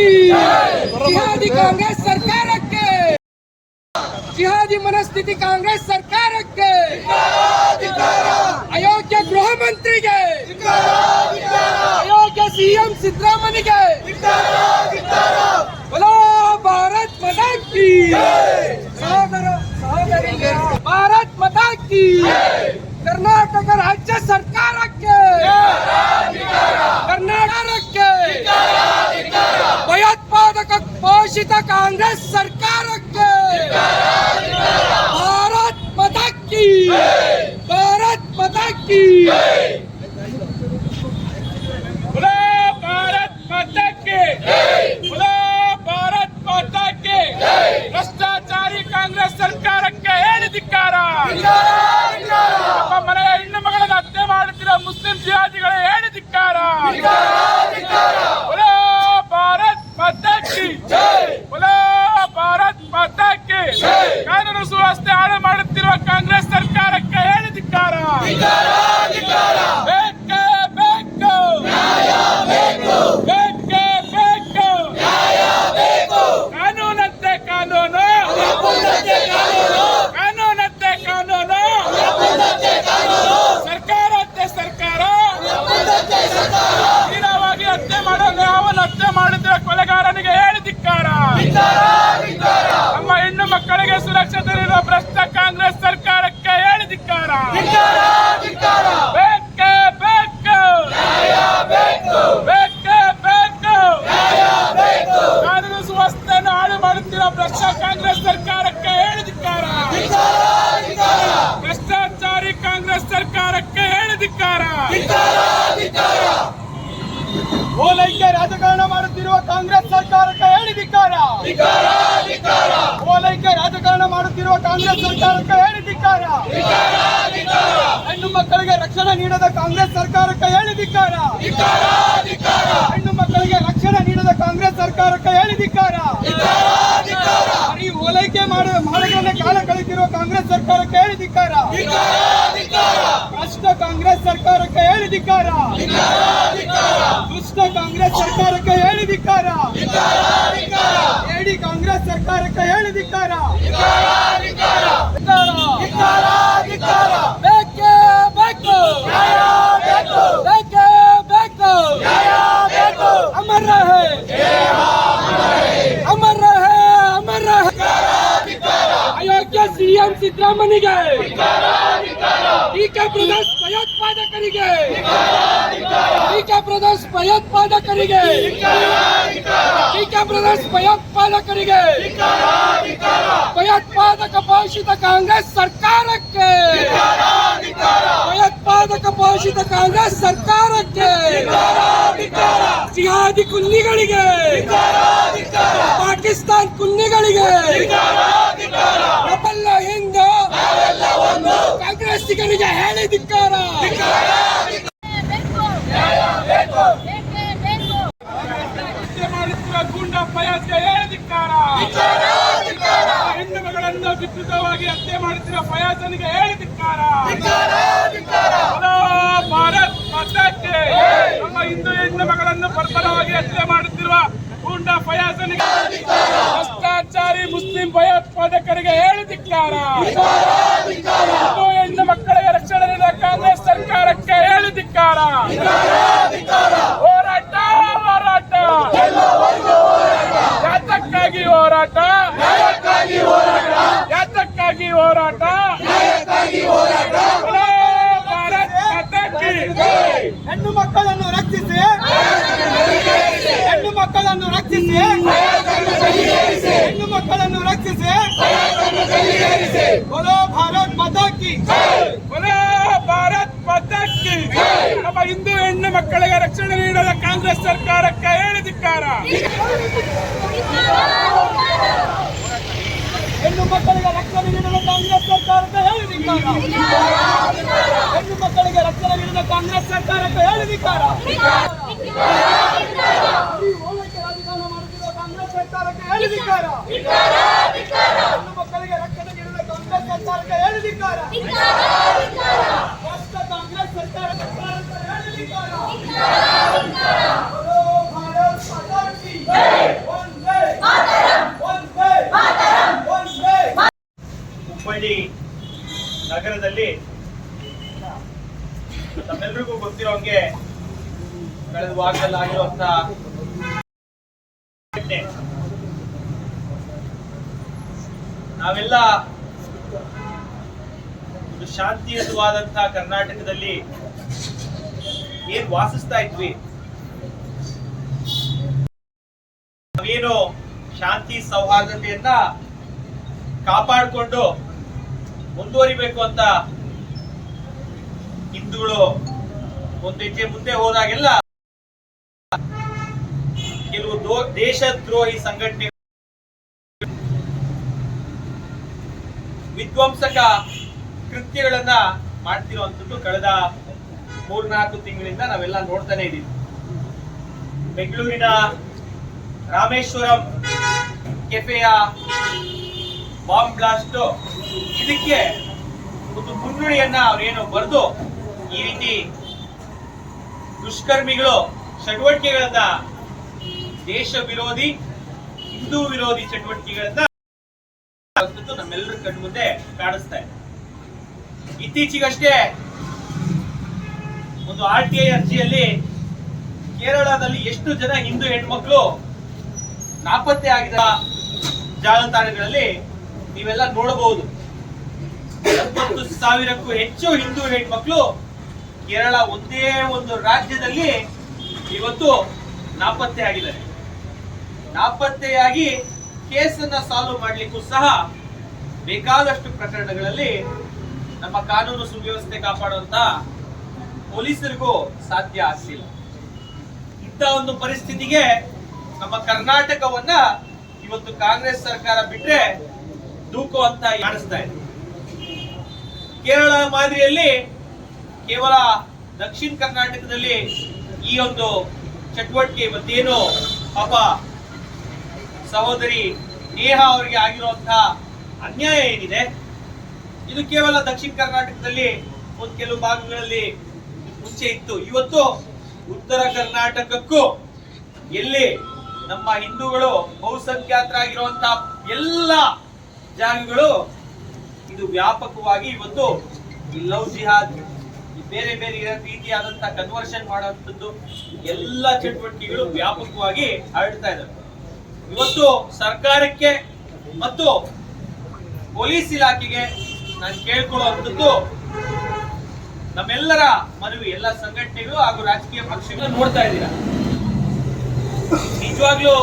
ಕಿ ಜಿಹಾದಿ ಕಾಂಗ್ರೆಸ್ ಸರ್ಕಾರಕ್ಕೆ ಜಿಹಾದಿ ಮನಸ್ಥಿತಿ ಕಾಂಗ್ರೆಸ್ ಸರ್ಕಾರಕ್ಕೆ ಅಯೋಗ್ಯ ಗೃಹ ಮಂತ್ರಿಗೆ ಅಯೋಗ್ಯ ಸಿಎಂ ಸಿದ್ದರಾಮಯ್ಯಗೆ ಬಲೋ ಭಾರತ್ ಮತಾ ಕಿ ಸಹೋದರ ಸಹೋದರಿಗೆ ಭಾರತ್ ಮತಾ ಕಿ ಕರ್ನಾಟಕ ರಾಜ್ಯ ಸರ್ಕಾರಕ್ಕೆ ಕರ್ನಾಟಕಕ್ಕೆ ಭಯೋತ್ಪಾದಕ ಪೋಷಿತ ಕಾಂಗ್ರೆಸ್ ಸರ್ಕಾರಕ್ಕೆ ಭಾರತ್ ಮತಾ ಕಿ ಭಾರತ್ ಮತಾ ಧಿಕ್ಕಾರ ನಮ್ಮ ಮನೆಯ ಹೆಣ್ಣು ಮಗಳನ್ನ ಹತ್ಯೆ ಮಾಡುತ್ತಿರುವ ಮುಸ್ಲಿಂ ಜಿಹಾದಿಗಳ ಹೇಳಿ ಧಿಕ್ಕಾರ. ಭಾರತ್ ಮತಕ್ಕೆ ಭಾರತ್ ಮತಕ್ಕೆ ಕಾನೂನು ಸುವ್ಯವಸ್ಥೆ ಹಾಳು ಮಾಡುತ್ತಿರುವ ಕಾಂಗ್ರೆಸ್ ಸರ್ಕಾರಕ್ಕೆ ಹೇಳಿ ಧಿಕ್ಕಾರ. ಹೇಳಿದಿಕ್ಕಾರ ಓಲೈಕೆ ರಾಜಕಾರಣ ಮಾಡುತ್ತಿರುವ ಕಾಂಗ್ರೆಸ್ ಸರ್ಕಾರಕ್ಕೆ ಹೇಳಿದಿಕ್ಕಾರ ಓಲೈಕೆ ರಾಜಕಾರಣ ಮಾಡುತ್ತಿರುವ ಕಾಂಗ್ರೆಸ್ ಸರ್ಕಾರಕ್ಕೆ ಹೇಳಿದಿಕ್ಕಾರ ಹೆಣ್ಣು ಮಕ್ಕಳಿಗೆ ರಕ್ಷಣೆ ನೀಡದ ಕಾಂಗ್ರೆಸ್ ಸರ್ಕಾರಕ್ಕೆ ಹೇಳಿದಿಕ್ಕಾರ ಹೆಣ್ಣು ಮಕ್ಕಳಿಗೆ ರಕ್ಷಣೆ ನೀಡದ ಕಾಂಗ್ರೆಸ್ ಸರ್ಕಾರಕ್ಕೆ ಹೇಳಿದಿಕ್ಕಾರ ಈ ಓಲೈಕೆ ಮಾಡುವ ಮಾಡೋದ್ರಲ್ಲೇ ಕಾಲ ಕಳೆದಿರುವ ಕಾಂಗ್ರೆಸ್ ಸರ್ಕಾರಕ್ಕೆ ಹೇಳಿ ಧಿಕ್ಕಾರ. ಕಾಂಗ್ರೆಸ್ ಸರ್ಕಾರಕ್ಕೆ ಹೇಳಿದಿಕ್ಕಾರ ದುಷ್ಟ ಕಾಂಗ್ರೆಸ್ ಸರ್ಕಾರಕ್ಕೆ ಹೇಳಿದಿಕ್ಕಾರ ಹೇಳಿ ಕಾಂಗ್ರೆಸ್ ಸರ್ಕಾರಕ್ಕೆ ಹೇಳಿದಿಕ್ಕಾರ ಬೇಕೇ ಬೇಕು ಬೇಕೇ ಬೇಕು ಅಮರ್ ರಹೆ ಅಮರ್ ರಹೆ ಅಮರ್ ರಹೆ ಅಯೋಗ್ಯ ಸಿಎಂ ಸಿದ್ದರಾಮಯ್ಯಗೆ ಡಿಕೆ ಬ್ರದರ್ಸ್ ಭಯೋತ್ಪಾದಕರಿಗೆ ಡಿಕೆ ಬ್ರದರ್ಸ್ ಭಯೋತ್ಪಾದಕರಿಗೆ. ಡಿಕೆ ಬ್ರದರ್ಸ್ ಭಯೋತ್ಪಾದಕರಿಗೆ. ಭಯೋತ್ಪಾದಕ ಪೋಷಿತ ಕಾಂಗ್ರೆಸ್ ಸರ್ಕಾರಕ್ಕೆ. ಭಯೋತ್ಪಾದಕ ಪೋಷಿತ ಕಾಂಗ್ರೆಸ್ ಸರ್ಕಾರಕ್ಕೆ. ಜಿಹಾದಿ ಕುನ್ನಿಗಳಿಗೆ. ಪಾಕಿಸ್ತಾನ್ ಕುನ್ನಿಗಳಿಗೆ. ಕಾಂಗ್ರೆಸ್ಸಿಗರಿಗೆ ಹೇಳಿ ಧಿಕ್ಕಾರ. ಹೆಣ್ಣು ಮಗಳನ್ನು ವಿಕೃತವಾಗಿ ಹತ್ಯೆ ಮಾಡುತ್ತಿರುವ ಫಯಾಜನಿಗೆ ಹೇಳಿದಿಕ್ಕಾರ ಬಲೋ ಭಾರತ್ ಮಾತಾಕ್ಕೆ ನಮ್ಮ ಹಿಂದೂ ಹೆಣ್ಣು ಮಗಳನ್ನು ಬರ್ಬರವಾಗಿ ಹತ್ಯೆ ಮಾಡುತ್ತಿರುವ ಗೂಂಡಾ ಫಯಾಜನಿಗೆ ಭ್ರಷ್ಟಾಚಾರಿ ಮುಸ್ಲಿಂ ಭಯೋತ್ಪಾದಕರಿಗೆ ಹೇಳಿದಿಕ್ಕಾರ ಹೆಣ್ಣು ಮಕ್ಕಳಿಗೆ ರಕ್ಷಣೆ ನೀಡುವ ಕಾಂಗ್ರೆಸ್ ಸರ್ಕಾರಕ್ಕೆ ಹೇಳಿದಿಕ್ಕಾರ ಹೋರಾಟ ಹೋರಾಟ. ಯಾತಕ್ಕಾಗಿ ಹೋರಾಟ? ಯಾತಕ್ಕಾಗಿ ಹೋರಾಟ? ಹೆಣ್ಣು ಮಕ್ಕಳನ್ನು ರಕ್ಷಿಸಿ. ಹೆಣ್ಣು ಮಕ್ಕಳನ್ನು ರಕ್ಷಿಸಿ. ಹೆಣ್ಣು ಮಕ್ಕಳನ್ನು ರಕ್ಷಿಸಿ. बोलो ಭಾರತ್ ಮಾತಾ ಕಿ ಹಿಂದೂ ಹೆಣ್ಣು ಮಕ್ಕಳಿಗೆ ರಕ್ಷಣೆ ನೀಡದ ಕಾಂಗ್ರೆಸ್ ಸರ್ಕಾರಕ್ಕೆ ಹೇಳಿದಿಕ್ಕಾರ ಹೆಣ್ಣು ಮಕ್ಕಳಿಗೆ ರಕ್ಷಣೆ ನೀಡದ ಕಾಂಗ್ರೆಸ್ ಸರ್ಕಾರಕ್ಕೆ ಹೇಳಿದಿಕ್ಕಾರ ಹೆಣ್ಣು ಮಕ್ಕಳಿಗೆ ರಕ್ಷಣೆ ನೀಡದ ಕಾಂಗ್ರೆಸ್ ಸರ್ಕಾರಕ್ಕೆ ಹೇಳಿದಿಕ್ಕಾರ ರಾಜಕಾರಣ ಮಾಡುತ್ತಿರುವ ಕಾಂಗ್ರೆಸ್ ಸರ್ಕಾರಕ್ಕೆ ಹೇಳಿದಿಕ್ಕಾರ ಹೆಣ್ಣು ಮಕ್ಕಳಿಗೆ ರಕ್ಷಣೆ ನೀಡದ ಕಾಂಗ್ರೆಸ್ ಸರ್ಕಾರಕ್ಕೆ ಹೇಳಿದಿಕ್ಕಾರ ಭಾಗದಲ್ಲಿ ಆಗಿರುವಂತ ಘಟನೆ. ನಾವೆಲ್ಲ ಒಂದು ಶಾಂತಿಯುತವಾದಂತಹ ಕರ್ನಾಟಕದಲ್ಲಿ ಏನ್ ವಾಸಿಸ್ತಾ ಇದ್ವಿ ನಾವೇನು ಶಾಂತಿ, ಸೌಹಾರ್ದತೆಯನ್ನ ಕಾಪಾಡಿಕೊಂಡು ಮುಂದುವರಿಬೇಕು ಅಂತ ಹಿಂದೂಗಳು ಒಂದು ಹೆಜ್ಜೆ ಮುಂದೆ ಹೋದಾಗೆಲ್ಲ ಕೆಲವು ದೇಶದ್ರೋಹಿ ಸಂಘಟನೆ ವಿಧ್ವಂಸಕ ಕೃತ್ಯಗಳನ್ನ ಮಾಡ್ತಿರುವಂತದ್ದು ಕಳೆದ ಮೂರ್ನಾಲ್ಕು ತಿಂಗಳಿಂದ ನಾವೆಲ್ಲ ನೋಡ್ತಾನೆ ಇದೀವಿ. ಬೆಂಗಳೂರಿನ ರಾಮೇಶ್ವರಂ ಕೆಫೆಯ ಬಾಂಬ್ ಬ್ಲಾಸ್ಟ್ ಇದಕ್ಕೆ ಒಂದು ಮುನ್ನುಡಿಯನ್ನ ಅವ್ರೇನು ಬರೆದು ಈ ರೀತಿ ದುಷ್ಕರ್ಮಿಗಳು ಚಟುವಟಿಕೆಗಳನ್ನ ದೇಶ ವಿರೋಧಿ, ಹಿಂದೂ ವಿರೋಧಿ ಚಟುವಟಿಕೆಗಳನ್ನ ನಮ್ಮೆಲ್ಲರ ಕಣ್ಣು ಮುಂದೆ ಕಾಣಿಸ್ತಾ ಇದೆ. ಇತ್ತೀಚೆಗಷ್ಟೇ ಒಂದು ಆರ್ ಟಿ ಐ ಅರ್ಜಿಯಲ್ಲಿ ಕೇರಳದಲ್ಲಿ ಎಷ್ಟು ಜನ ಹಿಂದೂ ಹೆಣ್ಮಕ್ಳು ನಾಪತ್ತೆ ಆಗಿದ ಜಾಲತಾಣಗಳಲ್ಲಿ ನೀವೆಲ್ಲ ನೋಡಬಹುದು. ಸಾವಿರಕ್ಕೂ ಹೆಚ್ಚು ಹಿಂದೂ ಹೆಣ್ಮಕ್ಳು ಕೇರಳ ಒಂದೇ ಒಂದು ರಾಜ್ಯದಲ್ಲಿ ಇವತ್ತು ನಾಪತ್ತೆ ಆಗಿದ್ದಾರೆ. ನಾಪತ್ತೆಯಾಗಿ ಕೇಸನ್ನ ಸಾಲ್ವ್ ಮಾಡಲಿಕ್ಕೂ ಸಹ ಬೇಕಾದಷ್ಟು ಪ್ರಕರಣಗಳಲ್ಲಿ ನಮ್ಮ ಕಾನೂನು ಸುವ್ಯವಸ್ಥೆ ಕಾಪಾಡುವಂತ ಪೊಲೀಸರಿಗೂ ಸಾಧ್ಯ ಆಗ್ತಿಲ್ಲ. ಇಂಥ ಒಂದು ಪರಿಸ್ಥಿತಿಗೆ ನಮ್ಮ ಕರ್ನಾಟಕವನ್ನ ಇವತ್ತು ಕಾಂಗ್ರೆಸ್ ಸರ್ಕಾರ ಬಿಟ್ರೆ ದೂಕು ಅಂತ ಕಾಣಿಸ್ತಾ ಇದೆ. ಕೇರಳ ಮಾದರಿಯಲ್ಲಿ ಕೇವಲ ದಕ್ಷಿಣ ಕರ್ನಾಟಕದಲ್ಲಿ ಈ ಒಂದು ಚಟುವಟಿಕೆ ಇವತ್ತೇನು ಪಾಪ ಸಹೋದರಿ ನೇಹ ಅವರಿಗೆ ಆಗಿರುವಂತಹ ಅನ್ಯಾಯ ಏನಿದೆ? ಇದು ಕೇವಲ ದಕ್ಷಿಣ ಕರ್ನಾಟಕದಲ್ಲಿ ಒಂದು ಕೆಲವು ಭಾಗಗಳಲ್ಲಿ ಮುಂಚೆ ಇತ್ತು. ಇವತ್ತು ಉತ್ತರ ಕರ್ನಾಟಕಕ್ಕೂ ಎಲ್ಲಿ ನಮ್ಮ ಹಿಂದೂಗಳು ಬಹುಸಂಖ್ಯಾತರಾಗಿರುವಂತಹ ಎಲ್ಲ ಜಾಗಗಳು ಇದು ವ್ಯಾಪಕವಾಗಿ ಇವತ್ತು ಈ ಲವ್ ಜಿಹಾದ್ ಬೇರೆ ಬೇರೆ ರೀತಿಯಾದಂತಹ ಕನ್ವರ್ಷನ್ ಮಾಡುವಂಥದ್ದು ಎಲ್ಲ ಚಟುವಟಿಕೆಗಳು ವ್ಯಾಪಕವಾಗಿ ಹರಡ್ತಾ ಇದ್ದಾವೆ. ಇವತ್ತು ಸರ್ಕಾರಕ್ಕೆ ಮತ್ತು ಪೊಲೀಸ್ ಇಲಾಖೆಗೆ ನಾನು ಕೇಳ್ಕೊಳ್ಳುವಂಥದ್ದು ನಮ್ಮೆಲ್ಲರ ಮನವಿ, ಎಲ್ಲ ಸಂಘಟನೆಗಳು ಹಾಗೂ ರಾಜಕೀಯ ಪಕ್ಷಗಳು ನೋಡ್ತಾ ಇದ್ದೀರಾ? ನಿಜವಾಗ್ಲೂ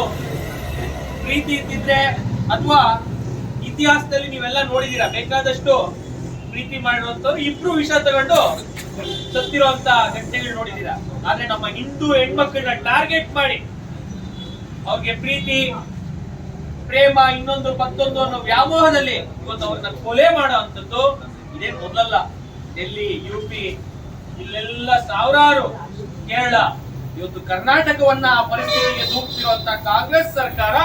ಪ್ರೀತಿ ಇದ್ದಿದ್ರೆ ಅಥವಾ ಇತಿಹಾಸದಲ್ಲಿ ನೀವೆಲ್ಲ ನೋಡಿದೀರಾ ಬೇಕಾದಷ್ಟು ಪ್ರೀತಿ ಮಾಡಿರುವಂತವ್ರು ಇಬ್ರು ವಿಷ ತಗೊಂಡು ಸತ್ತಿರುವಂತ ಘಟನೆಗಳು ನೋಡಿದೀರಾ ಆದ್ರೆ ನಮ್ಮ ಹಿಂದೂ ಹೆಣ್ಮಕ್ಳನ್ನ ಟಾರ್ಗೆಟ್ ಮಾಡಿ ಅವ್ರಿಗೆ ಪ್ರೀತಿ, ಪ್ರೇಮ, ಇನ್ನೊಂದು ಮತ್ತೊಂದು ಅನ್ನೋ ವ್ಯಾಮೋಹದಲ್ಲಿ ಇವತ್ತು ಅವ್ರನ್ನ ಕೊಲೆ ಮಾಡೋ ಅಂತದ್ದು ಇದೇ ಮೊದಲಲ್ಲ. ಡೆಲ್ಲಿ ಯು ಪಿ ಇಲ್ಲೆಲ್ಲ ಸಾವಿರಾರು ಕೇರಳ, ಇವತ್ತು ಕರ್ನಾಟಕವನ್ನ ಆ ಪರಿಸ್ಥಿತಿಗೆ ದೂಕ್ತಿರುವಂತ ಕಾಂಗ್ರೆಸ್ ಸರ್ಕಾರ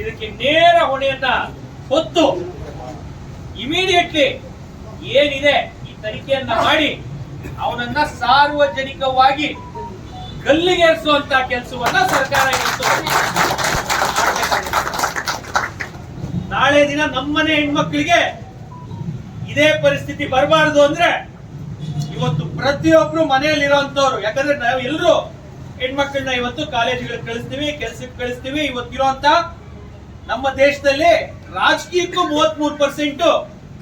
ಇದಕ್ಕೆ ನೇರ ಹೊಣೆಯನ್ನ ಹೊತ್ತು ಇಮಿಡಿಯೇಟ್ಲಿ ಏನಿದೆ ಈ ತನಿಖೆಯನ್ನ ಮಾಡಿ ಅವನನ್ನ ಸಾರ್ವಜನಿಕವಾಗಿ ಗಲ್ಲಿಗೇರಿಸುವಂತ ಕೆಲಸವನ್ನ ಸರ್ಕಾರ ನಾಳೆ ದಿನ ನಮ್ಮನೆ ಹೆಣ್ಮಕ್ಳಿಗೆ ಇದೇ ಪರಿಸ್ಥಿತಿ ಬರಬಾರದು ಅಂದ್ರೆ ಇವತ್ತು ಪ್ರತಿಯೊಬ್ರು ಮನೆಯಲ್ಲಿರುವಂತವ್ರು ಯಾಕಂದ್ರೆ ನಾವು ಎಲ್ಲರೂ ಹೆಣ್ಮಕ್ಳನ್ನ ಇವತ್ತು ಕಾಲೇಜುಗಳಿಗೆ ಕಳಿಸ್ತೀವಿ, ಕೆಲ್ಸಕ್ಕೆ ಕಳಿಸ್ತೀವಿ ಇವತ್ತಿರುವಂತ ನಮ್ಮ ದೇಶದಲ್ಲಿ ರಾಜಕೀಯಕ್ಕೂ ಮೂವತ್ಮೂರು ಪರ್ಸೆಂಟ್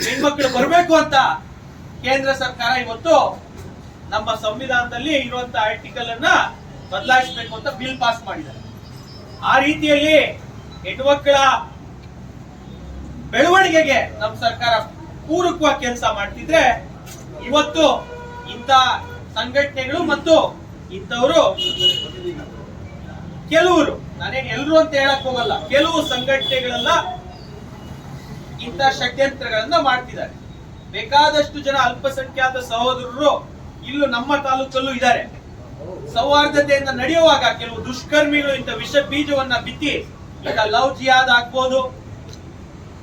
ಹೆಣ್ಮಕ್ಳು ಬರಬೇಕು ಅಂತ ಕೇಂದ್ರ ಸರ್ಕಾರ ಇವತ್ತು ನಮ್ಮ ಸಂವಿಧಾನದಲ್ಲಿ ಇರುವಂತ ಆರ್ಟಿಕಲ್ ಅನ್ನ ಬದಲಾಯಿಸಬೇಕು ಅಂತ ಬಿಲ್ ಪಾಸ್ ಮಾಡಿದ್ದಾರೆ. ಆ ರೀತಿಯಲ್ಲಿ ಹೆಣ್ಮಕ್ಳ ಬೆಳವಣಿಗೆಗೆ ನಮ್ಮ ಸರ್ಕಾರ ಪೂರಕವ ಕೆಲಸ ಮಾಡ್ತಿದ್ರೆ ಇವತ್ತು ಇಂಥ ಸಂಘಟನೆಗಳು ಮತ್ತು ಇಂಥವರು ಕೆಲವರು, ನಾನೇನು ಎಲ್ಲರೂ ಅಂತ ಹೇಳಕ್ ಹೋಗಲ್ಲ, ಕೆಲವು ಸಂಘಟನೆಗಳೆಲ್ಲ ಇಂಥ ಷಡ್ಯಂತ್ರಗಳನ್ನ ಮಾಡ್ತಿದ್ದಾರೆ. ಬೇಕಾದಷ್ಟು ಜನ ಅಲ್ಪಸಂಖ್ಯಾತ ಸಹೋದರರು ಇಲ್ಲೂ ನಮ್ಮ ತಾಲೂಕಲ್ಲೂ ಇದ್ದಾರೆ. ಸೌಹಾರ್ದತೆಯಿಂದ ನಡೆಯುವಾಗ ಕೆಲವು ದುಷ್ಕರ್ಮಿಗಳು ಇಂಥ ವಿಷ ಬೀಜವನ್ನ ಬಿತ್ತಿ ಈಗ ಲವ್ ಜಿಯಾದ್ ಹಾಕ್ಬೋದು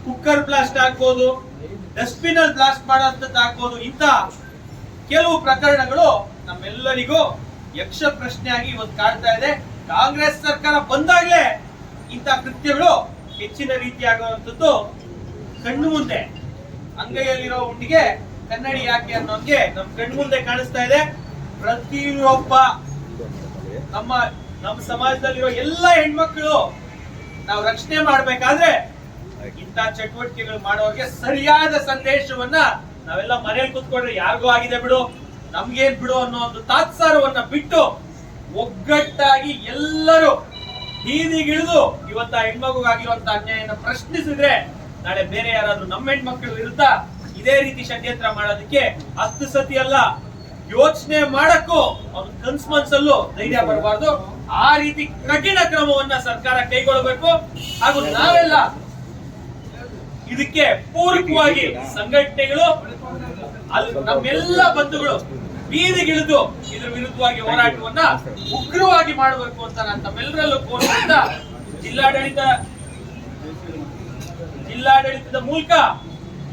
ಕುಕ್ಕರ್ ಬ್ಲಾಸ್ಟ್ ಆಗ್ಬೋದು ಡಸ್ಟ್ಬಿನ್ ಅಲ್ಲಿ ಬ್ಲಾಸ್ಟ್ ಮಾಡೋಂಥದ್ದು ಹಾಕ್ಬೋದು ಇಂಥ ಕೆಲವು ಪ್ರಕರಣಗಳು ನಮ್ಮೆಲ್ಲರಿಗೂ ಯಕ್ಷ ಪ್ರಶ್ನೆಯಾಗಿ ಇವತ್ತು ಕಾಡ್ತಾ ಇದೆ. ಕಾಂಗ್ರೆಸ್ ಸರ್ಕಾರ ಬಂದಾಗಲೇ ಇಂಥ ಕೃತ್ಯಗಳು ಹೆಚ್ಚಿನ ರೀತಿಯಾಗುವಂಥದ್ದು ಕಣ್ಣು ಮುಂದೆ. ಅಂಗೈಯಲ್ಲಿರೋ ಹುಂಡಿಗೆ ಕನ್ನಡಿ ಯಾಕೆ ಅನ್ನೋಂಗೆ ನಮ್ ಕಣ್ಣು ಮುಂದೆ ಕಾಣಿಸ್ತಾ ಇದೆ. ಪ್ರತಿಯೊಬ್ಬ ನಮ್ಮ ನಮ್ಮ ಸಮಾಜದಲ್ಲಿರೋ ಎಲ್ಲ ಹೆಣ್ಮಕ್ಳು ನಾವು ರಕ್ಷಣೆ ಮಾಡ್ಬೇಕಾದ್ರೆ ಇಂತ ಚಟುವಟಿಕೆಗಳು ಮಾಡೋರಿಗೆ ಸರಿಯಾದ ಸಂದೇಶವನ್ನ ನಾವೆಲ್ಲ ಮನೇಲಿ ಕುತ್ಕೊಂಡ್ರೆ ಯಾರಿಗೂ ಆಗಿದೆ ಬಿಡು, ನಮ್ಗೇನ್ ಬಿಡು ಅನ್ನೋ ಒಂದು ತಾತ್ಸಾರವನ್ನ ಬಿಟ್ಟು ಒಗ್ಗಟ್ಟಾಗಿ ಎಲ್ಲರೂ ಬೀದಿಗಿಳಿದು ಇವತ್ತ ಹೆಣ್ಮಗುಗಾಗಿರುವಂತ ಅನ್ಯಾಯನ ಪ್ರಶ್ನಿಸಿದ್ರೆ ನಾಳೆ ಬೇರೆ ಯಾರಾದ್ರೂ ನಮ್ಮ ಹೆಣ್ಮಕ್ಳು ವಿರುದ್ಧ ಇದೇ ರೀತಿ ಷಡ್ಯಂತ್ರ ಮಾಡೋದಕ್ಕೆ ಹತ್ತು ಸತಿ ಅಲ್ಲ, ಯೋಚನೆ ಮಾಡಕ್ಕೂ ಅವ್ರ ಕನ್ಸ್ ಮನ್ಸಲ್ಲೂ ಧೈರ್ಯ ಬರಬಾರ್ದು. ಆ ರೀತಿ ಕಠಿಣ ಕ್ರಮವನ್ನ ಸರ್ಕಾರ ಕೈಗೊಳ್ಳಬೇಕು. ಹಾಗೂ ನಾವೆಲ್ಲ ಇದಕ್ಕೆ ಪೂರಕವಾಗಿ ಸಂಘಟನೆಗಳು, ಅಲ್ಲಿ ನಮ್ಮೆಲ್ಲ ಬಂಧುಗಳು ಬೀದಿಗಿಳಿದು ಇದ್ರ ವಿರುದ್ಧವಾಗಿ ಹೋರಾಟವನ್ನ ಉಗ್ರವಾಗಿ ಮಾಡಬೇಕು ಅಂತ ನಾನು ತಮ್ಮೆಲ್ಲರಲ್ಲೂ ಕೋರ್ತಾ ಜಿಲ್ಲಾಡಳಿತ ಜಿಲ್ಲಾಡಳಿತದ ಮೂಲಕ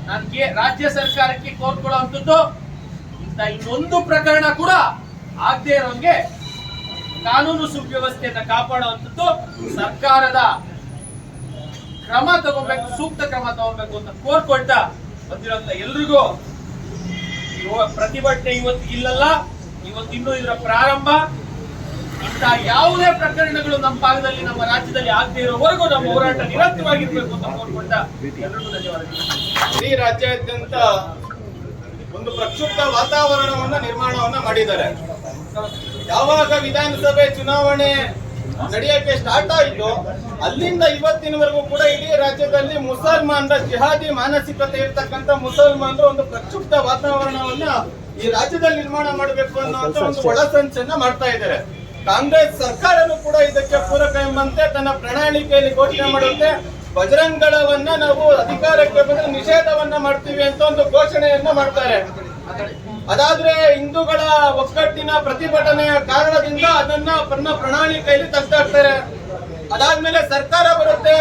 ನಾನು ರಾಜ್ಯ ಸರ್ಕಾರಕ್ಕೆ ಕೋರ್ಕೊಳ್ಳುವಂಥದ್ದು ಇಂಥ ಇನ್ನೊಂದು ಪ್ರಕರಣ ಕೂಡ ಆಗದೆ ಇರೋಂಗೆ ಕಾನೂನು ಸುವ್ಯವಸ್ಥೆಯನ್ನ ಕಾಪಾಡುವಂಥದ್ದು ಸರ್ಕಾರದ ಕ್ರಮ ತಗೋಬೇಕು, ಸೂಕ್ತ ಕ್ರಮ ತಗೋಬೇಕು ಅಂತ ಕೋರ್ಕೊಳ್ತಾ ಬಂದಿರೋಂಥ ಎಲ್ರಿಗೂ ಪ್ರತಿಭಟನೆ ಇವತ್ತು ಇಲ್ಲಲ್ಲ ಇವತ್ತು ಇನ್ನೂ ಇದರ ಪ್ರಾರಂಭ. ಇಂಥ ಯಾವುದೇ ಪ್ರಕರಣಗಳು ನಮ್ಮ ಭಾಗದಲ್ಲಿ, ನಮ್ಮ ರಾಜ್ಯದಲ್ಲಿ ಆಗದೆ ಇರೋವರೆಗೂ ನಮ್ಮ ಹೋರಾಟ ನಿರಂತರವಾಗಿರ್ಬೇಕು ಅಂತ ಕೋರ್ಕೊಂಡ ಎಲ್ಲರಿಗೂ ಧನ್ಯವಾದಗಳು. ಇಡೀ ರಾಜ್ಯಾದ್ಯಂತ ಒಂದು ಪ್ರಕ್ಷುಬ್ಧ ವಾತಾವರಣವನ್ನ ನಿರ್ಮಾಣವನ್ನ ಮಾಡಿದ್ದಾರೆ. ಯಾವಾಗ ವಿಧಾನಸಭೆ ಚುನಾವಣೆ ನಡೆಯಕ್ಕೆ ಸ್ಟಾರ್ಟ್ ಆಯಿತು, ಅಲ್ಲಿಂದ ಇವತ್ತಿನವರೆಗೂ ಕೂಡ ಇಡೀ ರಾಜ್ಯದಲ್ಲಿ ಮುಸಲ್ಮಾನರ ಜಿಹಾದಿ ಮಾನಸಿಕತೆ ಇರ್ತಕ್ಕಂಥ ಮುಸಲ್ಮಾನರು ಒಂದು ಪ್ರಕ್ಷುಬ್ಧ ವಾತಾವರಣವನ್ನ ಈ ರಾಜ್ಯದಲ್ಲಿ ನಿರ್ಮಾಣ ಮಾಡಬೇಕು ಅನ್ನುವಂತ ಒಂದು ಒಳಸಂಚನ್ನ ಮಾಡ್ತಾ ಇದ್ದಾರೆ. ಕಾಂಗ್ರೆಸ್ ಸರ್ಕಾರನು ಕೂಡ ಇದಕ್ಕೆ ಪೂರಕ ಎಂಬಂತೆ ತನ್ನ ಪ್ರಣಾಳಿಕೆಯಲ್ಲಿ ಘೋಷಣೆ ಮಾಡುತ್ತೆ. ಬಜರಂಗಳವನ್ನ ನಾವು ಅಧಿಕಾರಕ್ಕೆ ಬಂದ್ರೆ ನಿಷೇಧವನ್ನ ಮಾಡ್ತೀವಿ ಅಂತ ಒಂದು ಘೋಷಣೆಯನ್ನ ಮಾಡ್ತಾರೆ. ಅದಾದ್ರೆ ಹಿಂದೂಗಳ ಒಗ್ಗಟ್ಟಿನ ಪ್ರತಿಭಟನೆಯ ಕಾರಣದಿಂದ ಅದನ್ನ ತನ್ನ ಪ್ರಣಾಳಿಕೆಯಲ್ಲಿ ತೆಗೆದಾಕ್ತಾರೆ. ಅದಾದ್ಮೇಲೆ ಸರ್ಕಾರ ಬರುತ್ತೆ.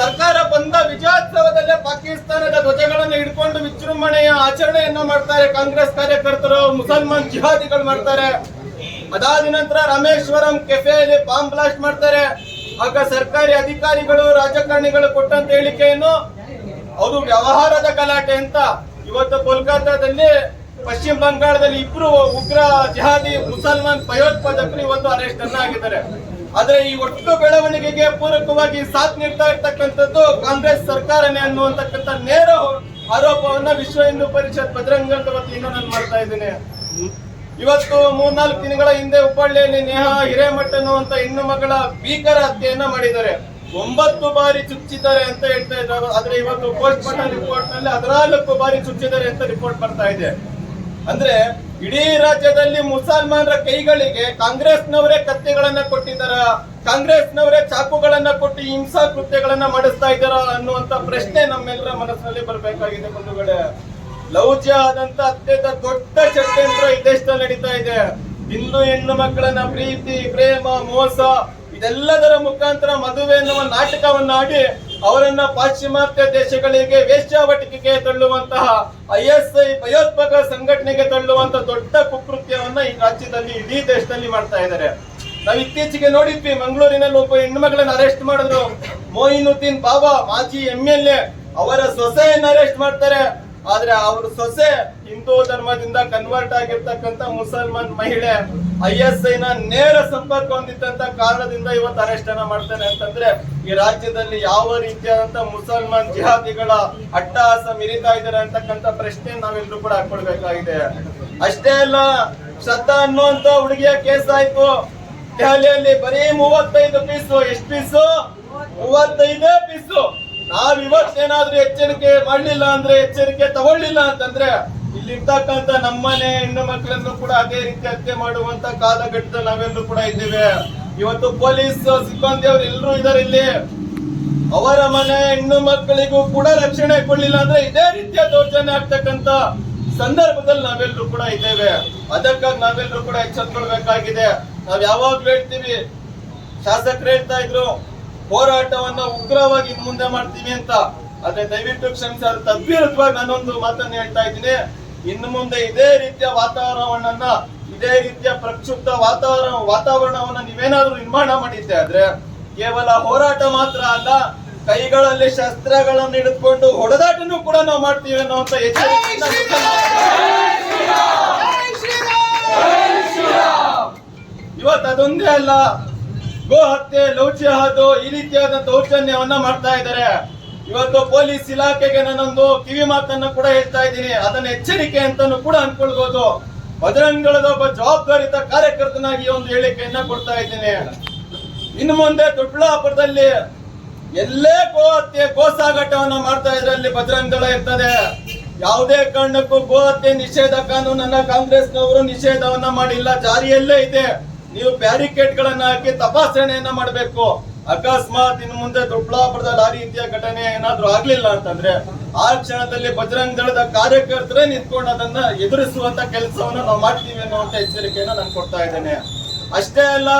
ಸರ್ಕಾರ ಬಂದ ವಿಜಯೋತ್ಸವದಲ್ಲೇ ಪಾಕಿಸ್ತಾನದ ಧ್ವಜಗಳನ್ನು ಹಿಡ್ಕೊಂಡು ವಿಜೃಂಭಣೆಯ ಆಚರಣೆಯನ್ನ ಮಾಡ್ತಾರೆ ಕಾಂಗ್ರೆಸ್ ಕಾರ್ಯಕರ್ತರು, ಮುಸಲ್ಮಾನ್ ಜಿಹಾದಿಗಳು ಮಾಡ್ತಾರೆ. ಅದಾದ ನಂತರ ರಾಮೇಶ್ವರಂ ಕೆಫೆಯಲ್ಲಿ ಬಾಂಬ್ ಬ್ಲಾಸ್ಟ್ ಮಾಡ್ತಾರೆ. ಆಗ ಸರ್ಕಾರಿ ಅಧಿಕಾರಿಗಳು, ರಾಜಕಾರಣಿಗಳು ಕೊಟ್ಟಂತ ಹೇಳಿಕೆಯನ್ನು ಅದು ವ್ಯವಹಾರದ ಗಲಾಟೆ ಅಂತ ಇವತ್ತು ಕೋಲ್ಕತ್ತಾದಲ್ಲಿ ಪಶ್ಚಿಮ ಬಂಗಾಳದಲ್ಲಿ ಇಬ್ರು ಉಗ್ರ ಜಿಹಾದಿ ಮುಸಲ್ಮಾನ್ ಭಯೋತ್ಪಾದಕರು ಇವತ್ತು ಅರೆಸ್ಟ್ ಅನ್ನ ಆಗಿದ್ದಾರೆ. ಆದ್ರೆ ಈ ಒಟ್ಟು ಬೆಳವಣಿಗೆಗೆ ಪೂರಕವಾಗಿ ಸಾಥ್ ನೀಡ್ತಾ ಇರ್ತಕ್ಕಂಥದ್ದು ಕಾಂಗ್ರೆಸ್ ಸರ್ಕಾರನೇ ಅನ್ನುವಂತಕ್ಕಂಥ ನೇರ ಆರೋಪವನ್ನ ವಿಶ್ವ ಹಿಂದೂ ಪರಿಷತ್ ವತಿಯಿಂದ ನಾನು ಮಾಡ್ತಾ ಇದ್ದೇನೆ. ಇವತ್ತು ಮೂರ್ನಾಲ್ಕು ದಿನಗಳ ಹಿಂದೆ ಹುಬ್ಬಳ್ಳಿಯಲ್ಲಿ ನೇಹಾ ಹಿರೇಮಠನು ಅಂತ ಹೆಣ್ಣು ಮಗಳ ಭೀಕರ ಹತ್ಯೆಯನ್ನ ಮಾಡಿದ್ದಾರೆ. ಒಂಬತ್ತು ಬಾರಿ ಚುಚ್ಚಿದ್ದಾರೆ ಅಂತ ಹೇಳ್ತಾ ಇದ್ದಾರೆ. ಆದ್ರೆ ಇವತ್ತು ಪೋಸ್ಟ್ ರಿಪೋರ್ಟ್ನಲ್ಲಿ ಹದಿನಾಲ್ಕು ಬಾರಿ ಚುಚ್ಚಿದ್ದಾರೆ ಅಂತ ರಿಪೋರ್ಟ್ ಬರ್ತಾ ಇದೆ. ಅಂದ್ರೆ ಇಡೀ ರಾಜ್ಯದಲ್ಲಿ ಮುಸಲ್ಮಾನರ ಕೈಗಳಿಗೆ ಕಾಂಗ್ರೆಸ್ನವರೇ ಕತ್ತೆಗಳನ್ನ ಕೊಟ್ಟಿದ್ದಾರ? ಕಾಂಗ್ರೆಸ್ನವರೇ ಚಾಕುಗಳನ್ನ ಕೊಟ್ಟು ಹಿಂಸಾ ಕೃತ್ಯಗಳನ್ನ ಮಾಡಿಸ್ತಾ ಇದ್ದಾರ ಅನ್ನುವಂತ ಪ್ರಶ್ನೆ ನಮ್ಮೆಲ್ಲರ ಮನಸ್ಸಿನಲ್ಲಿ ಬರಬೇಕಾಗಿದೆ ಬಂಧುಗಳೇ. ಲೌಚ ಆದಂತ ಅತ್ಯಂತ ದೊಡ್ಡ ಷಡ್ಯಂತ್ರ ಈ ದೇಶದಲ್ಲಿ ನಡೀತಾ ಇದೆ. ಹಿಂದು ಹೆಣ್ಣು ಮಕ್ಕಳನ್ನ ಪ್ರೀತಿ, ಪ್ರೇಮ, ಮೋಸ, ಇದೆಲ್ಲದರ ಮುಖಾಂತರ ಮದುವೆ ಎನ್ನುವ ನಾಟಕವನ್ನಾಡಿ ಅವರನ್ನ ಪಾಶ್ಚಿಮಾತ್ಯ ದೇಶಗಳಿಗೆ ವೇಶ್ಯಾವಟಿಕೆಗೆ ತಳ್ಳುವಂತಹ ಐಎಸ್ಐ ಭಯೋತ್ಪಾದಕ ಸಂಘಟನೆಗೆ ತಳ್ಳುವಂತ ದೊಡ್ಡ ಕುಕೃತ್ಯವನ್ನ ಈ ರಾಜ್ಯದಲ್ಲಿ, ಇಡೀ ದೇಶದಲ್ಲಿ ಮಾಡ್ತಾ ಇದ್ದಾರೆ. ನಾವು ಇತ್ತೀಚೆಗೆ ನೋಡಿದ್ವಿ, ಮಂಗಳೂರಿನಲ್ಲಿ ಒಬ್ಬ ಹೆಣ್ಮಗಳನ್ನ ಅರೆಸ್ಟ್ ಮಾಡಿದ್ರು. ಮೊಯಿನುದ್ದೀನ್ ಬಾಬಾ, ಮಾಜಿ ಎಂ ಎಲ್ ಎ, ಅವರ ಸೊಸೆಯನ್ನ ಅರೆಸ್ಟ್ ಮಾಡ್ತಾರೆ. ಆದ್ರೆ ಅವ್ರ ಸೊಸೆ ಹಿಂದೂ ಧರ್ಮದಿಂದ ಕನ್ವರ್ಟ್ ಆಗಿರ್ತಕ್ಕಂತ ಮುಸಲ್ಮಾನ್ ಮಹಿಳೆ ಐ ಎಸ್ ಐ ನ ನೇರ ಸಂಪರ್ಕ ಹೊಂದಿದ್ದಂತ ಕಾರಣದಿಂದ ಇವತ್ತು ಅರೆಸ್ಟ್ ಅನ್ನ ಮಾಡ್ತಾರೆ ಅಂತಂದ್ರೆ ಈ ರಾಜ್ಯದಲ್ಲಿ ಯಾವ ರೀತಿಯಾದಂತ ಮುಸಲ್ಮಾನ್ ಜಿಹಾದಿಗಳ ಅಟ್ಟಹಾಸ ಮಿರಿತಾ ಇದ್ದಾರೆ ಅಂತಕ್ಕಂತ ಪ್ರಶ್ನೆ ನಾವೆಲ್ಲರೂ ಕೂಡ ಹಾಕೊಳ್ಬೇಕಾಗಿದೆ. ಅಷ್ಟೇ ಅಲ್ಲ, ಶ್ರದ್ಧಾ ಅನ್ನುವಂತ ಹುಡುಗಿಯ ಕೇಸ್ ಆಯ್ತು. ದೆಹಲಿಯಲ್ಲಿ ಬರೀ ಮೂವತ್ತೈದು ಪೀಸು ಎಷ್ಟು ಪೀಸು ಮೂವತ್ತೈದೇ ಪೀಸು ನಾವ್ ಇವತ್ತೇನಾದ್ರೂ ಎಚ್ಚರಿಕೆ ಮಾಡ್ಲಿಲ್ಲ ಅಂದ್ರೆ ಎಚ್ಚರಿಕೆ ತಗೊಳ್ಳಿಲ್ಲ ಅಂತಂದ್ರೆ ಇಲ್ಲಿರ್ತಕ್ಕಂತ ನಮ್ಮನೆ ಹೆಣ್ಣು ಮಕ್ಕಳನ್ನು ಕೂಡ ಅದೇ ರೀತಿ ಹತ್ಯೆ ಮಾಡುವಂತ ಕಾಲಘಟ್ಟದಲ್ಲಿ ನಾವೆಲ್ಲರೂ ಕೂಡ ಇದ್ದೇವೆ. ಇವತ್ತು ಪೊಲೀಸ್ ಸಿಬ್ಬಂದಿ ಅವರು ಎಲ್ಲರೂ ಇದಾರೆ ಇಲ್ಲಿ. ಅವರ ಮನೆ ಹೆಣ್ಣು ಮಕ್ಕಳಿಗೂ ಕೂಡ ರಕ್ಷಣೆ ಕೊಡ್ಲಿಲ್ಲ ಅಂದ್ರೆ ಇದೇ ರೀತಿಯ ದೌರ್ಜನ್ಯ ಆಗ್ತಕ್ಕಂತ ಸಂದರ್ಭದಲ್ಲಿ ನಾವೆಲ್ಲರೂ ಕೂಡ ಇದ್ದೇವೆ. ಅದಕ್ಕಾಗಿ ನಾವೆಲ್ಲರೂ ಕೂಡ ಎಚ್ಚೆತ್ಕೊಳ್ಬೇಕಾಗಿದೆ. ನಾವ್ ಯಾವಾಗ್ಲೂ ಹೇಳ್ತೀವಿ, ಶಾಸಕರು ಹೇಳ್ತಾ ಇದ್ರು ಹೋರಾಟವನ್ನ ಉಗ್ರವಾಗಿ ಇನ್ ಮುಂದೆ ಮಾಡ್ತೀವಿ ಅಂತ. ಆದ್ರೆ ದಯವಿಟ್ಟು ಕ್ಷಮಿಸಿ ತದ್ವಿರುದ್ಧವಾಗಿ ನಾನೊಂದು ಮಾತನ್ನ ಹೇಳ್ತಾ ಇದ್ದೀನಿ. ಇನ್ನು ಮುಂದೆ ಇದೇ ರೀತಿಯ ವಾತಾವರಣವನ್ನ ಇದೇ ರೀತಿಯ ಪ್ರಕ್ಷುಬ್ಧ ವಾತಾವರಣ ವಾತಾವರಣವನ್ನ ನೀವೇನಾದ್ರೂ ನಿರ್ಮಾಣ ಮಾಡಿದ್ದೆ ಆದ್ರೆ ಕೇವಲ ಹೋರಾಟ ಮಾತ್ರ ಅಲ್ಲ ಕೈಗಳಲ್ಲಿ ಶಸ್ತ್ರಗಳನ್ನು ಹಿಡಿದುಕೊಂಡು ಹೊಡೆದಾಟನೂ ಕೂಡ ನಾವು ಮಾಡ್ತೀವಿ ಅನ್ನುವಂತ ಎಚ್ಚರಿಕೆ ಇವತ್ತು ಅದೊಂದೇ ಅಲ್ಲ. ಗೋ ಹತ್ಯೆ ಲೌಚ್ಯಹಾದು ಈ ರೀತಿಯಾದ ದೌರ್ಜನ್ಯವನ್ನ ಮಾಡ್ತಾ ಇದ್ದಾರೆ. ಇವತ್ತು ಪೊಲೀಸ್ ಇಲಾಖೆಗೆ ನಾನೊಂದು ಕಿವಿ ಮಾತನ್ನ ಕೂಡ ಹೇಳ್ತಾ ಇದ್ದೀನಿ. ಅದನ್ನ ಎಚ್ಚರಿಕೆ ಅಂತಾನು ಕೂಡ ಅನ್ಕೊಳ್ಬಹುದು ಬಜರಂಗಳದ ಒಬ್ಬ ಜವಾಬ್ದಾರಿತ ಕಾರ್ಯಕರ್ತನಾಗಿ ಒಂದು ಹೇಳಿಕೆಯನ್ನ ಕೊಡ್ತಾ ಇದ್ದೀನಿ. ಇನ್ನು ಮುಂದೆ ದೊಡ್ಡಬಳ್ಳಾಪುರದಲ್ಲಿ ಎಲ್ಲೇ ಗೋ ಹತ್ಯೆ, ಗೋ ಸಾಗಾಟವನ್ನ ಮಾಡ್ತಾ ಇದ್ರೆ ಅಲ್ಲಿ ಬಜರಂಗಳ ಇರ್ತದೆ. ಯಾವುದೇ ಕಾರಣಕ್ಕೂ ಗೋ ಹತ್ಯೆ ನಿಷೇಧ ಕಾನೂನನ್ನ ಕಾಂಗ್ರೆಸ್ನವರು ನಿಷೇಧವನ್ನ ಮಾಡಿಲ್ಲ. ಜಾರಿಯಲ್ಲೇ ಇದೆ. ನೀವು ಬ್ಯಾರಿಕೇಡ್ ಗಳನ್ನ ಹಾಕಿ ತಪಾಸಣೆಯನ್ನ ಮಾಡಬೇಕು. ಅಕಸ್ಮಾತ್ ಇನ್ನು ಮುಂದೆ ದೊಡ್ಡಬಳ್ಳಾಪುರದಲ್ಲಿ ಆ ರೀತಿಯ ಘಟನೆ ಏನಾದ್ರೂ ಆಗ್ಲಿಲ್ಲ ಅಂತಂದ್ರೆ ಆ ಕ್ಷಣದಲ್ಲಿ ಬಜರಂಗ ದಳದ ಕಾರ್ಯಕರ್ತರೇ ನಿಂತ್ಕೊಂಡು ಅದನ್ನ ಎದುರಿಸುವಂತ ಕೆಲಸವನ್ನ ನಾವು ಮಾಡ್ತೀವಿ ಅನ್ನುವಂತ ಎಚ್ಚರಿಕೆಯನ್ನ ನಾನು ಕೊಡ್ತಾ ಇದ್ದೇನೆ. ಅಷ್ಟೇ ಅಲ್ಲ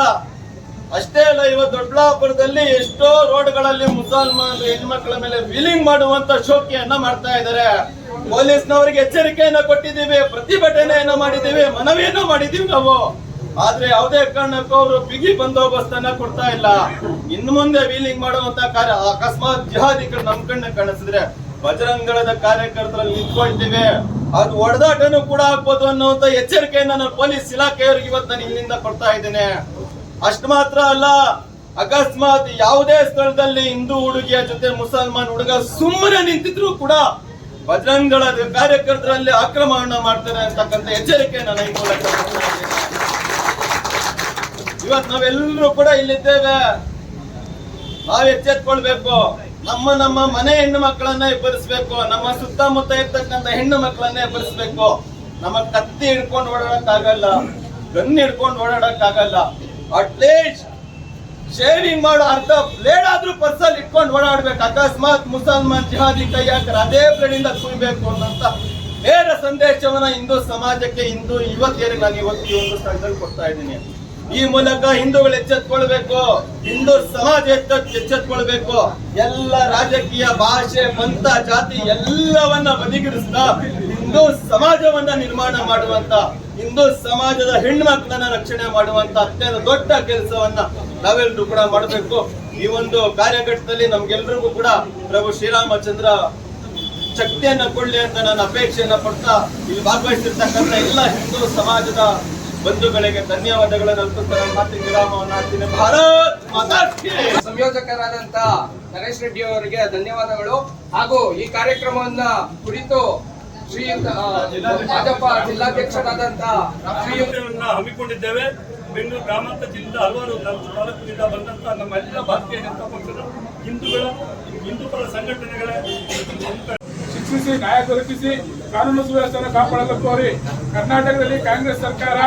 ಅಷ್ಟೇ ಅಲ್ಲ ಇವತ್ತು ದೊಡ್ಡಬಳ್ಳಾಪುರದಲ್ಲಿ ಎಷ್ಟೋ ರೋಡ್ಗಳಲ್ಲಿ ಮುಸಲ್ಮಾನರು ಹೆಣ್ಮಕ್ಳ ಮೇಲೆ ವೀಲಿಂಗ್ ಮಾಡುವಂತ ಶೋಕಿಯನ್ನ ಮಾಡ್ತಾ ಇದ್ದಾರೆ. ಪೊಲೀಸ್ನವರಿಗೆ ಎಚ್ಚರಿಕೆಯನ್ನ ಕೊಟ್ಟಿದ್ದೀವಿ, ಪ್ರತಿಭಟನೆಯನ್ನ ಮಾಡಿದ್ದೀವಿ, ಮನವಿಯನ್ನ ಮಾಡಿದ್ದೀವಿ ನಾವು. ಆದ್ರೆ ಯಾವುದೇ ಕಾರಣಕ್ಕೂ ಅವರು ಬಿಗಿ ಬಂದೋಬಸ್ತನ್ನ ಕೊಡ್ತಾ ಇಲ್ಲ. ಇನ್ ಮುಂದೆ ವೀಲಿಂಗ್ ಮಾಡುವಂತ ಕಾರ್ಯ ಅಕಸ್ಮಾತ್ ಜಿಹಾದಿ ನಮ್ ಕಣ್ಣ ಕಾಣಿಸಿದ್ರೆ ಬಜರಂಗಳದ ಕಾರ್ಯಕರ್ತರಲ್ಲಿ ನಿಂತ್ಕೊಳ್ತೀವಿ ಅದು ಒಡೆದಾಟನು ಕೂಡ ಆಗ್ಬೋದು ಅನ್ನುವಂತ ಎಚ್ಚರಿಕೆಯನ್ನ ನಾನು ಪೊಲೀಸ್ ಇಲಾಖೆಯವರಿಗೆ ಇವತ್ತು ನಾನು ಇಲ್ಲಿಂದ ಕೊಡ್ತಾ ಇದ್ದೇನೆ. ಅಷ್ಟು ಮಾತ್ರ ಅಲ್ಲ, ಅಕಸ್ಮಾತ್ ಯಾವುದೇ ಸ್ಥಳದಲ್ಲಿ ಹಿಂದೂ ಹುಡುಗಿಯ ಜೊತೆ ಮುಸಲ್ಮಾನ್ ಹುಡುಗ ಸುಮ್ಮನೆ ನಿಂತಿದ್ರು ಕೂಡ ಬಜರಂಗಳ ಕಾರ್ಯಕರ್ತರಲ್ಲಿ ಆಕ್ರಮಣ ಮಾಡ್ತಾರೆ ಅಂತಕ್ಕಂಥ ಎಚ್ಚರಿಕೆ ನಾನು ಈ. ಇವತ್ತು ನಾವೆಲ್ಲರೂ ಕೂಡ ಇಲ್ಲಿದ್ದೇವೆ. ನಾವ್ ಎಚ್ಚೆತ್ಕೊಳ್ಬೇಕು. ನಮ್ಮ ನಮ್ಮ ಮನೆ ಹೆಣ್ಣು ಮಕ್ಕಳನ್ನ ಎಬ್ಬರಿಸ್ಬೇಕು ನಮ್ಮ ಸುತ್ತಮುತ್ತ ಇರ್ತಕ್ಕಂಥ ಹೆಣ್ಣು ಮಕ್ಕಳನ್ನ ಎಬ್ಬರಿಸ್ಬೇಕು ನಮ್ಮ ಕತ್ತಿ ಹಿಡ್ಕೊಂಡು ಓಡಾಡಕ್ ಆಗಲ್ಲ ಗನ್ ಹಿಡ್ಕೊಂಡು ಓಡಾಡಕ್ ಆಗಲ್ಲ ಅಟ್ಲೀಸ್ಟ್ ಶೇವಿಂಗ್ ಮಾಡೋ ಅರ್ಧ ಬ್ಲೇಡ್ ಆದ್ರೂ ಪರ್ಸಲ್ ಇಟ್ಕೊಂಡು ಓಡಾಡ್ಬೇಕು. ಅಕಸ್ಮಾತ್ ಮುಸಲ್ಮಾನ್ ಜಿಹಾದಿ ಕೈ ಹಾಕ್ರೆ ಅದೇ ಬ್ಲೇಡ್ ಇಂದ ಕುಯ್ಬೇಕು ಅನ್ನೋಂತ ನೇರ ಸಂದೇಶವನ್ನ ಹಿಂದೂ ಸಮಾಜಕ್ಕೆ, ಹಿಂದೂ ಯುವತಿಯರಿಗೆ ನಾನು ಇವತ್ತು ಈ ಒಂದು ಸ್ಥಳದಲ್ಲಿ ಕೊಡ್ತಾ ಇದ್ದೀನಿ. ಈ ಮೂಲಕ ಹಿಂದೂಗಳು ಎಚ್ಚೆತ್ಕೊಳ್ಬೇಕು, ಹಿಂದೂ ಸಮಾಜ ಎಚ್ಚ ಎಚ್ಚೆತ್ಕೊಳ್ಬೇಕು. ಎಲ್ಲ ರಾಜಕೀಯ, ಭಾಷೆ, ಪಂಥ, ಜಾತಿ ಎಲ್ಲವನ್ನ ಬದಿಗಿಡಿಸ್ತಾ ಹಿಂದೂ ಸಮಾಜವನ್ನ ನಿರ್ಮಾಣ ಮಾಡುವಂತ, ಹಿಂದೂ ಸಮಾಜದ ಹೆಣ್ಮಕ್ಳನ್ನ ರಕ್ಷಣೆ ಮಾಡುವಂತ ಅತ್ಯಂತ ದೊಡ್ಡ ಕೆಲಸವನ್ನ ನಾವೆಲ್ಲರೂ ಕೂಡ ಮಾಡಬೇಕು. ಈ ಒಂದು ಕಾರ್ಯಘಟ್ಟದಲ್ಲಿ ನಮ್ಗೆಲ್ರಿಗೂ ಕೂಡ ಪ್ರಭು ಶ್ರೀರಾಮಚಂದ್ರ ಶಕ್ತಿಯನ್ನ ಕೊಡ್ಲಿ ಅಂತ ನಾನು ಅಪೇಕ್ಷೆಯನ್ನ ಪಡ್ತಾ ಇಲ್ಲಿ ಭಾಗವಹಿಸಿರ್ತಕ್ಕಂಥ ಎಲ್ಲ ಹಿಂದೂ ಸಮಾಜದ ಬಂಧುಗಳಿಗೆ ಧನ್ಯವಾದಗಳನ್ನು ಅರ್ಪಿಸ್ತಾರೆ ಮತ್ತೆ ಮಾತಿಗೆ ವಿರಾಮವನ್ನು ಹಾಕ್ತೀನಿ ಭಾರತ್ ಮಾತಾಡ್ತೀನಿ ಸಂಯೋಜಕರಾದಂತ ನರೇಶ್ ರೆಡ್ಡಿ ಅವರಿಗೆ ಧನ್ಯವಾದಗಳು. ಹಾಗೂ ಈ ಕಾರ್ಯಕ್ರಮವನ್ನ ಕುರಿತು ಶ್ರೀಯುತ ಭಾಜಪ ಜಿಲ್ಲಾಧ್ಯಕ್ಷರಾದಂತ ಶ್ರೀಯುತವನ್ನ ಹಮ್ಮಿಕೊಂಡಿದ್ದೇವೆ. ಬೆಂಗಳೂರು ಗ್ರಾಮಾಂತರ ಜಿಲ್ಲೆಯಿಂದ ಹಲವಾರು ತಾಲೂಕಿನಿಂದ ಬಂದಂತ ನಮ್ಮ ಎಲ್ಲ ಭಾರತೀಯ ಜನತಾ ಪಕ್ಷದ ಹಿಂದೂಗಳ ಹಿಂದೂಪರ ಸಂಘಟನೆಗಳ ಶಿಕ್ಷಿಸಿ ನ್ಯಾಯ ದೊರಕಿಸಿ ಕಾನೂನು ಸುವ್ಯವಸ್ಥೆಯನ್ನು ಕಾಪಾಡಲು ಕೋರಿ ಕರ್ನಾಟಕದಲ್ಲಿ ಕಾಂಗ್ರೆಸ್ ಸರ್ಕಾರ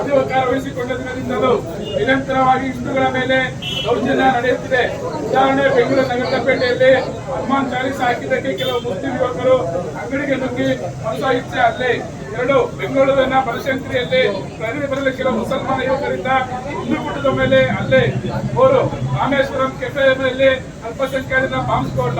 ಅಧಿಕಾರ ವಹಿಸಿಕೊಂಡ ದಿನದಿಂದಲೂ ನಿರಂತರವಾಗಿ ಹಿಂದೂಗಳ ಮೇಲೆ ದೌರ್ಜನ್ಯ ನಡೆಯುತ್ತಿದೆ. ಉದಾಹರಣೆ ಬೆಂಗಳೂರು ನಗರಪೇಟೆಯಲ್ಲಿ ಹನುಮಾನ್ ಚಾಲೀಸ್ ಹಾಕಿದ್ದಕ್ಕೆ ಕೆಲವು ಮುಸ್ಲಿಂ ಯುವಕರು ಅಂಗಡಿಗೆ ನುಗ್ಗಿ ಇಚ್ಛೆ ಅಲ್ಲಿ. ಎರಡು, ಬೆಂಗಳೂರಿನ ಬನಶಂಕರಿಯಲ್ಲಿ ಪ್ರತಿ ಬರಲು ಕೆಲವು ಮುಸಲ್ಮಾನ ಯುವಕರಿಂದ ಹಿಂದೂ ಕುಟುಂಬದ ಮೇಲೆ ಅಲ್ಲೇ. ಮೂರು, ರಾಮೇಶ್ವರಂ ಕೆಫೆಯಲ್ಲಿ ಅಲ್ಪಸಂಖ್ಯಾತರ ಬಾಂಬ್ ಸ್ಫೋಟ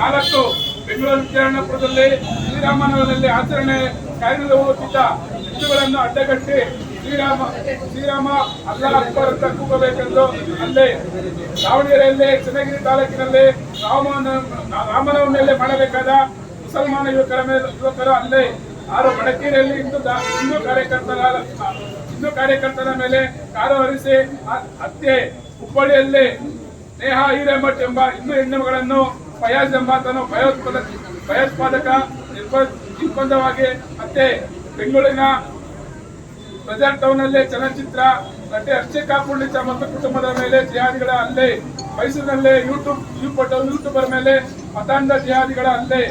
ನಾಲ್ಕು ಬೆಂಗಳೂರು ವಿದ್ಯಾರಣ್ಯಪುರದಲ್ಲಿ ಶ್ರೀರಾಮನವರಲ್ಲಿ ಆಚರಣೆ ಕಾಯ್ದೆ ಹೋಗುತ್ತಿದ್ದ ಹಿಂದೂಗಳನ್ನು ಅಡ್ಡಗಟ್ಟಿ ಶ್ರೀರಾಮ ಶ್ರೀರಾಮ ಅಲ್ಲ ಅಕ್ಬರ್ ಅಂತ ಕೂಗಬೇಕೆಂದು ಅಲ್ಲೇ ದಾವಣಗೆರೆಯಲ್ಲಿ ಚನ್ನಗಿರಿ ತಾಲೂಕಿನಲ್ಲಿ ರಾಮನ ಮೇಲೆ ಮಾಡಬೇಕಾದ ಮುಸಲ್ಮಾನ ಯುವಕರ ಮೇಲೆ, ಯುವಕರು ಅಲ್ಲೇ ಆರು ಮಡಕೇರಿಯಲ್ಲಿ ಹಿಂದೂ ಹಿಂದೂ ಕಾರ್ಯಕರ್ತರ ಹಿಂದೂ ಕಾರ್ಯಕರ್ತರ ಮೇಲೆ ಕಾರು ಹರಿಸಿ ಹತ್ಯೆ, ಹುಬ್ಬಳ್ಳಿಯಲ್ಲಿ ನೇಹಾ ಹಿರೇಮಠ್ ಎಂಬ ಹಿಂದೂ ಹೆಣ್ಣುಗಳನ್ನು ಫಯಾಜ್ ಎಂಬಾತನು ಭಯೋತ್ಪಾದ ಭಯೋತ್ಪಾದಕ ನಿರ್ಬ- ನಿರ್ಬಂಧವಾಗಿ ಮತ್ತೆ ಬೆಂಗಳೂರಿನ ಪ್ರೆಸೆಂಟ್ ಟೌನ್ನಲ್ಲಿ ಚಲನಚಿತ್ರ ನಟಿ ಅರ್ಚೆ ಪುಂಡಿಚ ಮತ್ತು ಕುಟುಂಬದ ಮೇಲೆ ಜಿಹಾದಿಗಳ ಹಲ್ಲೆ, ಮೈಸೂರಿನಲ್ಲಿ ಯೂಟ್ಯೂಬ್ ಯೂಟ್ಯೂಬರ್ ಮೇಲೆ ಮತಾಂಧ ಜಿಹಾದಿಗಳ ಹಲ್ಲೆ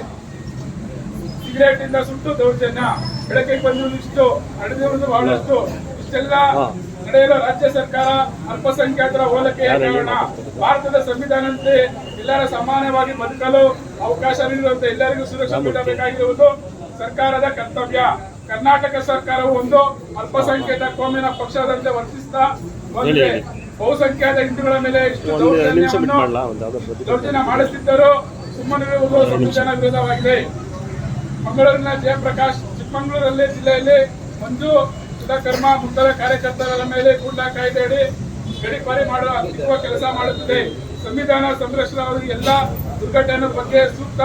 ಸಿಗರೇಟ್ ಇಂದ ಸುಟ್ಟು ದೌರ್ಜನ್ಯ, ಬೆಳಕಿಗೆ ಬಂದಿರುವುದಿಷ್ಟು ನಡೆದಿರುವುದು ಬಹಳಷ್ಟು, ಇಷ್ಟೆಲ್ಲ ನಡೆಯಲು ರಾಜ್ಯ ಸರ್ಕಾರ ಅಲ್ಪಸಂಖ್ಯಾತರ ಹೋಲಕೆ ಕಾರಣ. ಭಾರತದ ಸಂವಿಧಾನದಂತೆ ಎಲ್ಲರ ಸಮಾನವಾಗಿ ಬದುಕಲು ಅವಕಾಶ ನೀಡುವಂತೆ ಎಲ್ಲರಿಗೂ ಸುರಕ್ಷತೆ ನೀಡಬೇಕಾಗಿರುವುದು ಸರ್ಕಾರದ ಕರ್ತವ್ಯ. ಕರ್ನಾಟಕ ಸರ್ಕಾರವು ಒಂದು ಅಲ್ಪಸಂಖ್ಯಾತ ಕೋಮಿನ ಪಕ್ಷದಂತೆ ವರ್ತಿಸ್ತಾ ಬಂದಿದೆ ಬಹುಸಂಖ್ಯಾತ ಹಿಂದೂಗಳ ಮೇಲೆ ಇಷ್ಟು ದೌರ್ಜನ್ಯ ಮಾಡುತ್ತಿದ್ದರೂ ಸುಮ್ಮನಿರುವುದು ಸಂವಿಧಾನ ವಿರೋಧವಾಗಿದೆ. ಮಂಗಳೂರಿನ ಜಯಪ್ರಕಾಶ್ ಚಿಕ್ಕಮಗಳೂರಲ್ಲಿ ಜಿಲ್ಲೆಯಲ್ಲಿ ಮಂಜು ಸುಧಾಕರ್ಮ ಮುಂತಾದ ಕಾರ್ಯಕರ್ತರ ಮೇಲೆ ಗೂಂಡಾ ಕಾಯ್ದೆಯಡಿ ಗಡಿಪಾರಿ ಮಾಡುವ ಕೆಲಸ ಮಾಡುತ್ತಿದೆ. ಸಂವಿಧಾನ ಸಂರಕ್ಷಣಾ ಎಲ್ಲ ದುರ್ಘಟನೆ ಬಗ್ಗೆ ಸೂಕ್ತ